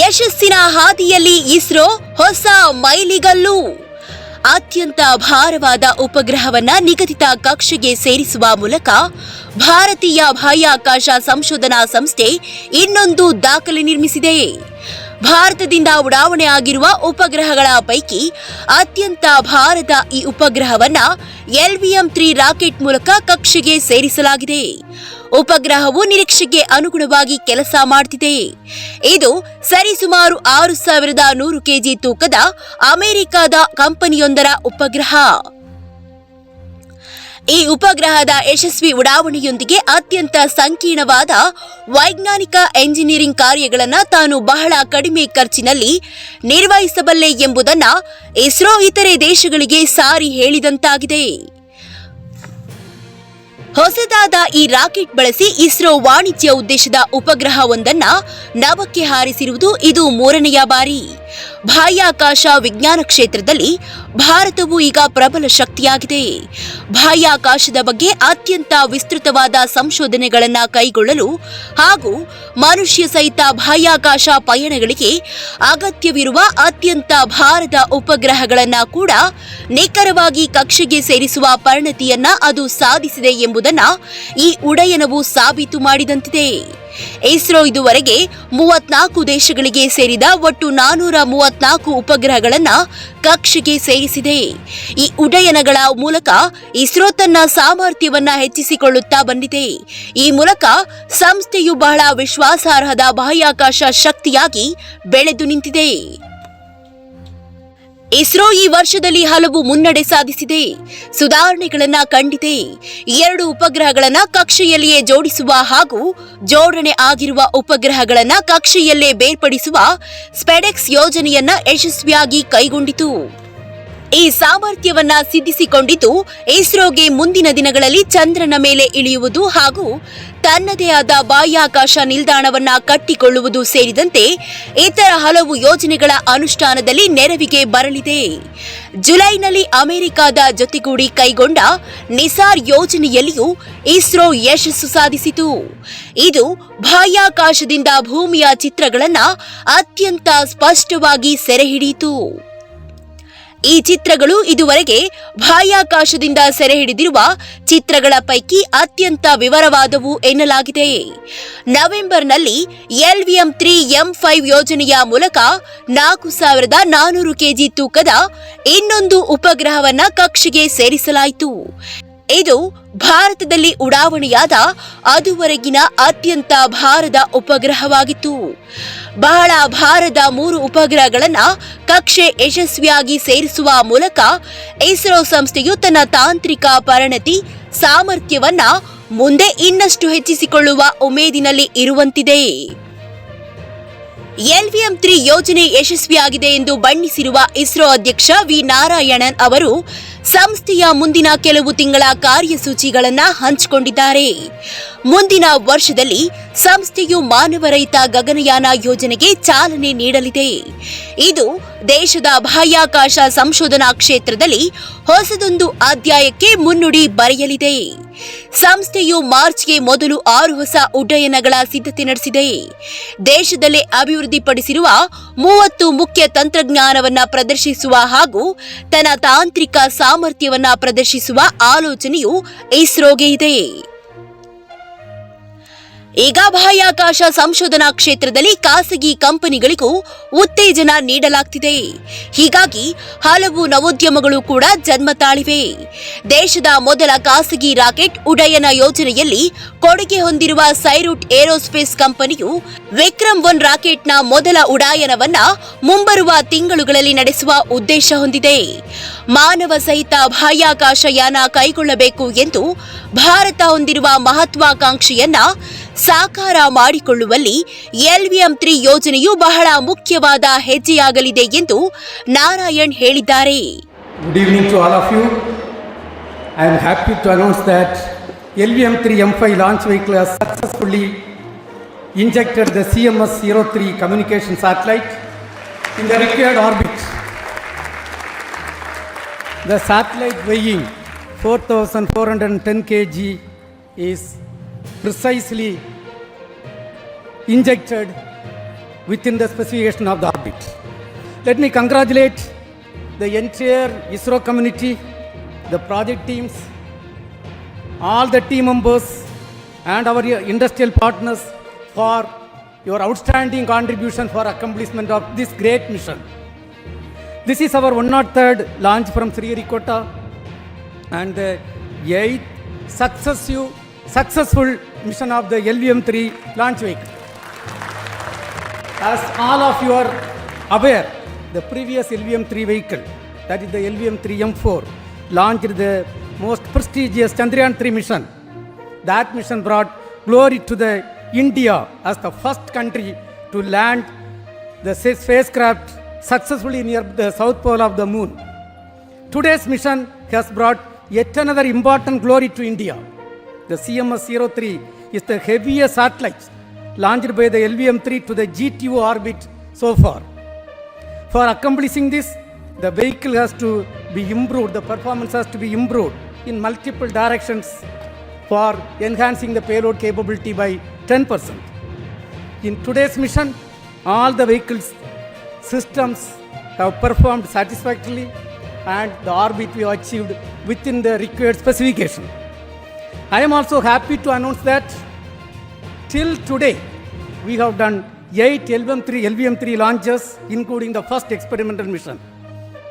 ಯಶಸ್ಸಿನ ಹಾದಿಯಲ್ಲಿ ಇಸ್ರೋ ಹೊಸ ಮೈಲಿಗಲ್ಲು. ಅತ್ಯಂತ ಭಾರವಾದ ಉಪಗ್ರಹವನ್ನ ನಿಗದಿತ ಕಕ್ಷೆಗೆ ಸೇರಿಸುವ ಮೂಲಕ ಭಾರತೀಯ ಬಾಹ್ಯಾಕಾಶ ಸಂಶೋಧನಾ ಸಂಸ್ಥೆ ಇನ್ನೊಂದು ದಾಖಲೆ ನಿರ್ಮಿಸಿದೆ. ಭಾರತದಿಂದ ಉಡಾವಣೆ ಆಗಿರುವ ಉಪಗ್ರಹಗಳ ಪೈಕಿ ಅತ್ಯಂತ ಭಾರದ ಈ ಉಪಗ್ರಹವನ್ನ ಎಲ್ವಿಎಂ ತ್ರೀ ರಾಕೆಟ್ ಮೂಲಕ ಕಕ್ಷೆಗೆ ಸೇರಿಸಲಾಗಿದೆ. ಉಪಗ್ರಹವು ನಿರೀಕ್ಷೆಗೆ ಅನುಗುಣವಾಗಿ ಕೆಲಸ ಮಾಡುತ್ತಿದೆ ಇದು ಸರಿಸುಮಾರು ಆರು ಸಾವಿರದ ನೂರು ಕೆಜಿ ತೂಕದ ಅಮೆರಿಕದ ಕಂಪನಿಯೊಂದರ ಉಪಗ್ರಹ. ಈ ಉಪಗ್ರಹದ ಯಶಸ್ವಿ ಉಡಾವಣೆಯೊಂದಿಗೆ ಅತ್ಯಂತ ಸಂಕೀರ್ಣವಾದ ವೈಜ್ಞಾನಿಕ ಎಂಜಿನಿಯರಿಂಗ್ ಕಾರ್ಯಗಳನ್ನು ತಾನು ಬಹಳ ಕಡಿಮೆ ಖರ್ಚಿನಲ್ಲಿ ನಿರ್ವಹಿಸಬಲ್ಲೆ ಎಂಬುದನ್ನು ಇಸ್ರೋ ಇತರೆ ದೇಶಗಳಿಗೆ ಸಾರಿ ಹೇಳಿದಂತಾಗಿದೆ. ಹೊಸದಾದ ಈ ರಾಕೆಟ್ ಬಳಸಿ ಇಸ್ರೋ ವಾಣಿಜ್ಯ ಉದ್ದೇಶದ ಉಪಗ್ರಹವೊಂದನ್ನ ನವಕ್ಕೆ ಹಾರಿಸಿರುವುದು ಇದು ಮೂರನೆಯ ಬಾರಿ. ಬಾಹ್ಯಾಕಾಶ ವಿಜ್ಞಾನ ಕ್ಷೇತ್ರದಲ್ಲಿ ಭಾರತವು ಈಗ ಪ್ರಬಲ ಶಕ್ತಿಯಾಗಿದೆ. ಬಾಹ್ಯಾಕಾಶದ ಬಗ್ಗೆ ಅತ್ಯಂತ ವಿಸ್ತೃತವಾದ ಸಂಶೋಧನೆಗಳನ್ನು ಕೈಗೊಳ್ಳಲು ಹಾಗೂ ಮನುಷ್ಯ ಸಹಿತ ಬಾಹ್ಯಾಕಾಶ ಪಯಣಗಳಿಗೆ ಅಗತ್ಯವಿರುವ ಅತ್ಯಂತ ಭಾರದ ಉಪಗ್ರಹಗಳನ್ನು ಕೂಡ ನಿಖರವಾಗಿ ಕಕ್ಷೆಗೆ ಸೇರಿಸುವ ಪರಿಣತಿಯನ್ನ ಅದು ಸಾಧಿಸಿದೆ ಎಂಬುದನ್ನ ಈ ಉಡಯನವು ಸಾಬೀತು ಮಾಡಿದಂತಿದೆ. ಇಸ್ರೋ ಇದುವರೆಗೆ ಮೂವತ್ನಾಲ್ಕು ದೇಶಗಳಿಗೆ ಸೇರಿದ ಒಟ್ಟು ನಾನೂರ ಮೂವತ್ನಾಲ್ಕು ಉಪಗ್ರಹಗಳನ್ನ ಕಕ್ಷೆಗೆ ಸೇರಿಸಿದೆ. ಈ ಉಡಯನಗಳ ಮೂಲಕ ಇಸ್ರೋ ತನ್ನ ಸಾಮರ್ಥ್ಯವನ್ನ ಹೆಚ್ಚಿಸಿಕೊಳ್ಳುತ್ತಾ ಬಂದಿದೆ. ಈ ಮೂಲಕ ಸಂಸ್ಥೆಯು ಬಹಳ ವಿಶ್ವಾಸಾರ್ಹದ ಬಾಹ್ಯಾಕಾಶ ಶಕ್ತಿಯಾಗಿ ಬೆಳೆದು ನಿಂತಿದೆ. ಇಸ್ರೋ ಈ ವರ್ಷದಲ್ಲಿ ಹಲವು ಮುನ್ನಡೆ ಸಾಧಿಸಿದೆ. ಸುಧಾರಣೆಗಳನ್ನ ಕಂಡಿದೆ. ಎರಡು ಉಪಗ್ರಹಗಳನ್ನ ಕಕ್ಷೆಯಲ್ಲಿಯೇ ಜೋಡಿಸುವ ಹಾಗೂ ಜೋಡಣೆ ಆಗಿರುವ ಉಪಗ್ರಹಗಳನ್ನ ಕಕ್ಷೆಯಲ್ಲೇ ಬೇರ್ಪಡಿಸುವ ಸ್ಪೆಡೆಕ್ಸ್ ಯೋಜನೆಯನ್ನ ಯಶಸ್ವಿಯಾಗಿ ಕೈಗೊಂಡಿತು. ಈ ಸಾಮರ್ಥ್ಯವನ್ನ ಸಿದ್ಧಿಸಿಕೊಂಡಿದ್ದು ಇಸ್ರೋಗೆ ಮುಂದಿನ ದಿನಗಳಲ್ಲಿ ಚಂದ್ರನ ಮೇಲೆ ಇಳಿಯುವುದು ಹಾಗೂ ತನ್ನದೇ ಆದ ಬಾಹ್ಯಾಕಾಶ ನಿಲ್ದಾಣವನ್ನ ಕಟ್ಟಿಕೊಳ್ಳುವುದು ಸೇರಿದಂತೆ ಇತರ ಹಲವು ಯೋಜನೆಗಳ ಅನುಷ್ಠಾನದಲ್ಲಿ ನೆರವಿಗೆ ಬರಲಿದೆ. ಜುಲೈನಲ್ಲಿ ಅಮೆರಿಕದ ಜೊತೆಗೂಡಿ ಕೈಗೊಂಡ ನಿಸಾರ್ ಯೋಜನೆಯಲ್ಲಿಯೂ ಇಸ್ರೋ ಯಶಸ್ಸು ಸಾಧಿಸಿತು. ಇದು ಬಾಹ್ಯಾಕಾಶದಿಂದ ಭೂಮಿಯ ಚಿತ್ರಗಳನ್ನು ಅತ್ಯಂತ ಸ್ಪಷ್ಟವಾಗಿ ಸೆರೆಹಿಡಿಯಿತು. ಈ ಚಿತ್ರಗಳು ಇದುವರೆಗೆ ಬಾಹ್ಯಾಕಾಶದಿಂದ ಸೆರೆ ಹಿಡಿದಿರುವ ಚಿತ್ರಗಳ ಪೈಕಿ ಅತ್ಯಂತ ವಿವರವಾದವು ಎನ್ನಲಾಗಿದೆ. ನವೆಂಬರ್ನಲ್ಲಿ ಎಲ್ವಿಎಂ ತ್ರೀ ಎಂ ಫೈವ್ ಯೋಜನೆಯ ಮೂಲಕ ನಾಲ್ಕು ಸಾವಿರದ ನಾನೂರು ಕೆಜಿ ತೂಕದ ಇನ್ನೊಂದು ಉಪಗ್ರಹವನ್ನ ಕಕ್ಷೆಗೆ ಸೇರಿಸಲಾಯಿತು. ಇದು ಭಾರತದಲ್ಲಿ ಉಡಾವಣೆಯಾದ ಅದುವರೆಗಿನ ಅತ್ಯಂತ ಭಾರದ ಉಪಗ್ರಹವಾಗಿತ್ತು. ಬಹಳ ಭಾರದ ಮೂರು ಉಪಗ್ರಹಗಳನ್ನ ಕಕ್ಷೆ ಯಶಸ್ವಿಯಾಗಿ ಸೇರಿಸುವ ಮೂಲಕ ಇಸ್ರೋ ಸಂಸ್ಥೆಯು ತನ್ನ ತಾಂತ್ರಿಕ ಪರಿಣತಿ ಸಾಮರ್ಥ್ಯವನ್ನ ಮುಂದೆ ಇನ್ನಷ್ಟು ಹೆಚ್ಚಿಸಿಕೊಳ್ಳುವ ಉಮೇದಿನಲ್ಲಿ ಇರುವಂತಿದೆ. ಎಲ್ವಿಎಂ ತ್ರೀ ಯೋಜನೆ ಯಶಸ್ವಿಯಾಗಿದೆ ಎಂದು ಬಣ್ಣಿಸಿರುವ ಇಸ್ರೋ ಅಧ್ಯಕ್ಷ ವಿ ನಾರಾಯಣನ್ ಅವರು ಸಂಸ್ಥೆಯ ಮುಂದಿನ ಕೆಲವು ತಿಂಗಳ ಕಾರ್ಯಸೂಚಿಗಳನ್ನು ಹಂಚಿಕೊಂಡಿದ್ದಾರೆ. ಮುಂದಿನ ವರ್ಷದಲ್ಲಿ ಸಂಸ್ಥೆಯು ಮಾನವರಹಿತ ಗಗನಯಾನ ಯೋಜನೆಗೆ ಚಾಲನೆ ನೀಡಲಿದೆ. ಇದು ದೇಶದ ಬಾಹ್ಯಾಕಾಶ ಸಂಶೋಧನಾ ಕ್ಷೇತ್ರದಲ್ಲಿ ಹೊಸದೊಂದು ಅಧ್ಯಾಯಕ್ಕೆ ಮುನ್ನುಡಿ ಬರೆಯಲಿದೆ. ಸಂಸ್ಥೆಯು ಮಾರ್ಚ್ಗೆ ಮೊದಲು ಆರು ಹೊಸ ಉಡ್ಡಯನಗಳ ಸಿದ್ಧತೆ ನಡೆಸಿದೆ. ದೇಶದಲ್ಲೇ ಅಭಿವೃದ್ಧಿಪಡಿಸಿರುವ ಮೂವತ್ತು ಮುಖ್ಯ ತಂತ್ರಜ್ಞಾನವನ್ನು ಪ್ರದರ್ಶಿಸುವ ಹಾಗೂ ತನ್ನ ತಾಂತ್ರಿಕ ಸಾಮರ್ಥ್ಯವನ್ನು ಪ್ರದರ್ಶಿಸುವ ಆಲೋಚನೆಯು ಇಸ್ರೋಗೆ ಇದೆ. ಈಗ ಬಾಹ್ಯಾಕಾಶ ಸಂಶೋಧನಾ ಕ್ಷೇತ್ರದಲ್ಲಿ ಖಾಸಗಿ ಕಂಪನಿಗಳಿಗೂ ಉತ್ತೇಜನ ನೀಡಲಾಗ್ತಿದೆ. ಹೀಗಾಗಿ ಹಲವು ನವೋದ್ಯಮಗಳು ಕೂಡ ಜನ್ಮ ತಾಳಿವೆ. ದೇಶದ ಮೊದಲ ಖಾಸಗಿ ರಾಕೆಟ್ ಉಡಯನ ಯೋಜನೆಯಲ್ಲಿ ಕೊಡುಗೆ ಹೊಂದಿರುವ ಸೈರುಟ್ ಏರೋಸ್ಪೇಸ್ ಕಂಪನಿಯು ವಿಕ್ರಮ್ ಒನ್ ರಾಕೆಟ್ನ ಮೊದಲ ಉಡಾಯನವನ್ನ ಮುಂಬರುವ ತಿಂಗಳುಗಳಲ್ಲಿ ನಡೆಸುವ ಉದ್ದೇಶ ಹೊಂದಿದೆ. ಮಾನವ ಸಹಿತ ಬಾಹ್ಯಾಕಾಶ ಯಾನ ಕೈಗೊಳ್ಳಬೇಕು ಎಂದು ಭಾರತ ಹೊಂದಿರುವ ಮಹತ್ವಾಕಾಂಕ್ಷೆಯನ್ನ ಸಾಕಾರ ಮಾಡಿಕೊಳ್ಳುವಲ್ಲಿ ಎಲ್ವಿಎಂ ತ್ರೀ ಯೋಜನೆಯು ಬಹಳ ಮುಖ್ಯವಾದ ಹೆಜ್ಜೆಯಾಗಲಿದೆ ಎಂದು ನಾರಾಯಣ್ ಹೇಳಿದ್ದಾರೆ. Good evening to all of you I am happy to announce that L V M three M five launch vehicle successfully injected the C M S zero three communication satellite in the required orbit the satellite weighing four thousand four hundred ten K G is precisely injected within the specification of the orbit. Let me congratulate the entire ISRO community, the project teams, all the team members, and our industrial partners for your outstanding contribution for accomplishment of this great mission. This is our 103rd launch from Sriharikota and the eighth successive, successful mission of the LVM-3 launch vehicle. As all of you are aware, the previous LVM-3 vehicle, that is the LVM-3M4, launched the most prestigious Chandrayaan-3 mission. That mission brought glory to the India as the first country to land the spacecraft successfully near the south pole of the moon. Today's mission has brought yet another important glory to India. The CMS-03 is the heaviest satellite launched by the LVM-3 to the GTO orbit so far. For accomplishing this, the vehicle has to be improved, the performance has to be improved in multiple directions for enhancing the payload capability by 10%. In today's mission, all the vehicles systems have performed satisfactorily and the orbit we achieved within the required specification. I am also happy to announce that till today we have done 8 LVM3, LVM3 launches including the first experimental mission.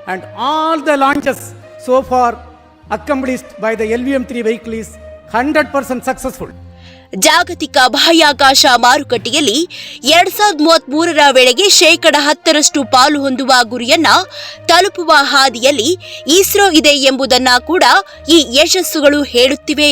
And all the launches so far accomplished by the LVM3 vehicle is 100% successful. ಜಾಗತಿಕ ಬಾಹ್ಯಾಕಾಶ ಮಾರುಕಟ್ಟೆಯಲ್ಲಿ ಎರಡ್ ಸಾವಿರದ ಮೂವತ್ತ್ ವೇಳೆಗೆ ಶೇಕಡ ಹತ್ತರಷ್ಟು ಪಾಲು ಹೊಂದುವ ಗುರಿಯನ್ನ ತಲುಪುವ ಹಾದಿಯಲ್ಲಿ ಇಸ್ರೋ ಇದೆ ಎಂಬುದನ್ನ ಕೂಡ ಈ ಯಶಸ್ಸುಗಳು ಹೇಳುತ್ತಿವೆ